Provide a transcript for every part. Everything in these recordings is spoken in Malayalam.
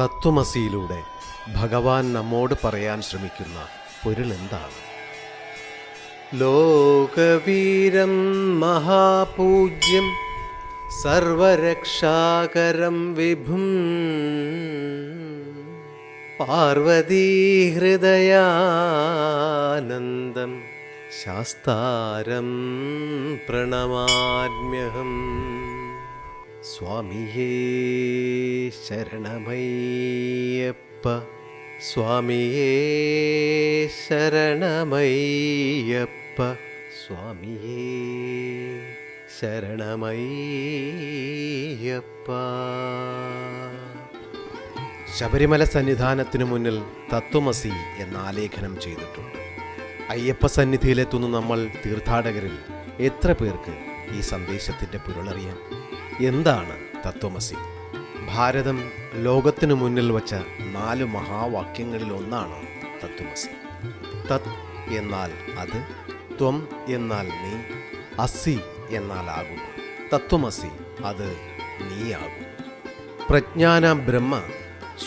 തത്വമസിയിലൂടെ ഭഗവാൻ നമ്മോട് പറയാൻ ശ്രമിക്കുന്ന പൊരുൾ എന്താണ് ലോകവീരം മഹാപൂജ്യം സർവരക്ഷാകരം വിഭും പാർവതീഹൃദയാനന്ദം ശാസ്താരം പ്രണമാമ്യഹം സ്വാമിയേ ശരണമയ്യപ്പ. സ്വാമിയേ ശരണമയ്യപ്പ. സ്വാമിയേ ശരണമയ്യപ്പ. ശബരിമല സന്നിധാനത്തിനു മുന്നിൽ തത്വമസി എന്ന ആലേഖനം ചെയ്തിട്ടുണ്ട്. അയ്യപ്പ സന്നിധിയിലെത്തുന്ന നമ്മൾ തീർത്ഥാടകരിൽ എത്ര പേർക്ക് ഈ സന്ദേശത്തിന്റെ പൊരുളറിയാം? എന്താണ് തത്വമസി? ഭാരതം ലോകത്തിനു മുന്നിൽ വച്ച നാല് മഹാവാക്യങ്ങളിൽ ഒന്നാണ് തത്വമസി. തത് എന്നാൽ അത് ത്വം എന്നാൽ നീ അസി എന്നാൽ ആകുന്നു. തത്വമസി അത് നീയാകുന്നു. പ്രജ്ഞാന ബ്രഹ്മ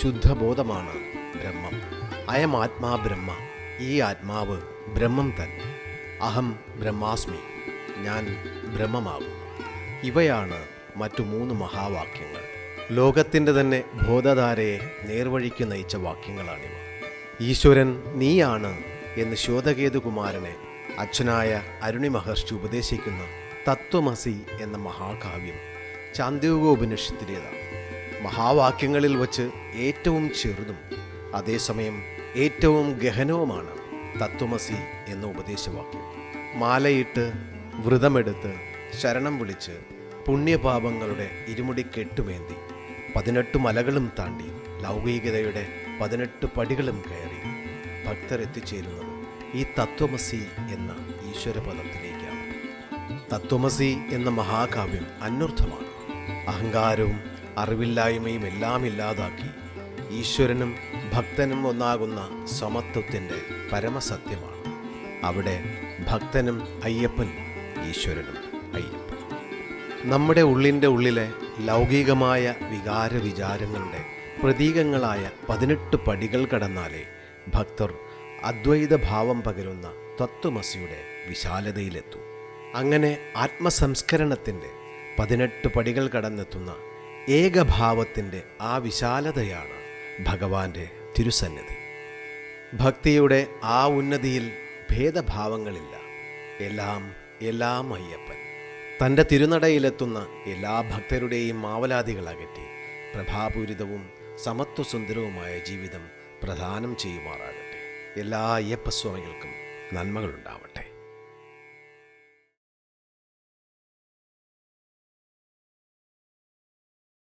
ശുദ്ധബോധമാണ് ബ്രഹ്മം. അയം ആത്മാ ബ്രഹ്മ ഈ ആത്മാവ് ബ്രഹ്മം തന്നെ. അഹം ബ്രഹ്മാസ്മി ഞാൻ ബ്രഹ്മമാകുന്നു. ഇവയാണ് മറ്റു മൂന്ന് മഹാവാക്യങ്ങൾ. ലോകത്തിന്റെ തന്നെ ബോധധാരയെ നേർവഴിക്ക് നയിച്ച വാക്യങ്ങളാണിവ. ഈശ്വരൻ നീയാണ് എന്ന് ശോധകേതുകുമാരനെ അച്ഛനായ അരുണി മഹർഷി ഉപദേശിക്കുന്ന തത്വമസി എന്ന മഹാകാവ്യം ചാന്ദിയോഗോപനിഷത്തിലേതാണ് മഹാവാക്യങ്ങളിൽ വച്ച് ഏറ്റവും ചെറുതും അതേസമയം ഏറ്റവും ഗഹനവുമാണ് തത്വമസി എന്ന ഉപദേശവാക്യം. മാലയിട്ട് വ്രതമെടുത്ത് ശരണം വിളിച്ച് പുണ്യപാപങ്ങളുടെ ഇരുമുടി കെട്ടുമേന്തി. പതിനെട്ട് മലകളും താണ്ടി ലൗകികതയുടെ പതിനെട്ട് പടികളും കയറി ഭക്തർ എത്തിച്ചേരുന്നത് ഈ തത്വമസി എന്ന ഈശ്വരപദത്തിലേക്കാണ്. തത്വമസി എന്ന മഹാകാവ്യം അന്വർത്ഥമാണ്. അഹങ്കാരവും അറിവില്ലായ്മയും എല്ലാം ഇല്ലാതാക്കി ഈശ്വരനും ഭക്തനും ഒന്നാകുന്ന സമത്വത്തിന്റെ പരമസത്യമാണ്. അവിടെ ഭക്തനും അയ്യപ്പൻ ഈശ്വരനും അയ്യപ്പൻ നമ്മുടെ ഉള്ളിന്റെ ഉള്ളിലെ ലൗകികമായ വികാര വിചാരങ്ങളുടെ പ്രതീകങ്ങളായ പതിനെട്ട് പടികൾ കടന്നാലേ ഭക്തർ അദ്വൈത ഭാവം പകരുന്ന തത്വമസിയുടെ വിശാലതയിലെത്തും. അങ്ങനെ ആത്മസംസ്കരണത്തിന്റെ പതിനെട്ട് പടികൾ കടന്നെത്തുന്ന ഏകഭാവത്തിന്റെ ആ വിശാലതയാണ് ഭഗവാന്റെ തിരുസന്നിധി. ഭക്തിയുടെ ആ ഉന്നതിയിൽ ഭേദഭാവങ്ങളില്ല. എല്ലാം എല്ലാം അയ്യപ്പൻ തന്റെ തിരുനടയിലെത്തുന്ന എല്ലാ ഭക്തരുടെയും മാവലാതികളകറ്റി പ്രഭാപൂരിതവും സമത്വസുന്ദരവുമായ ജീവിതം പ്രദാനം ചെയ്യുമാറാകട്ടെ. എല്ലാ അയ്യപ്പസ്വാമികൾക്കും നന്മകളുണ്ടാവട്ടെ.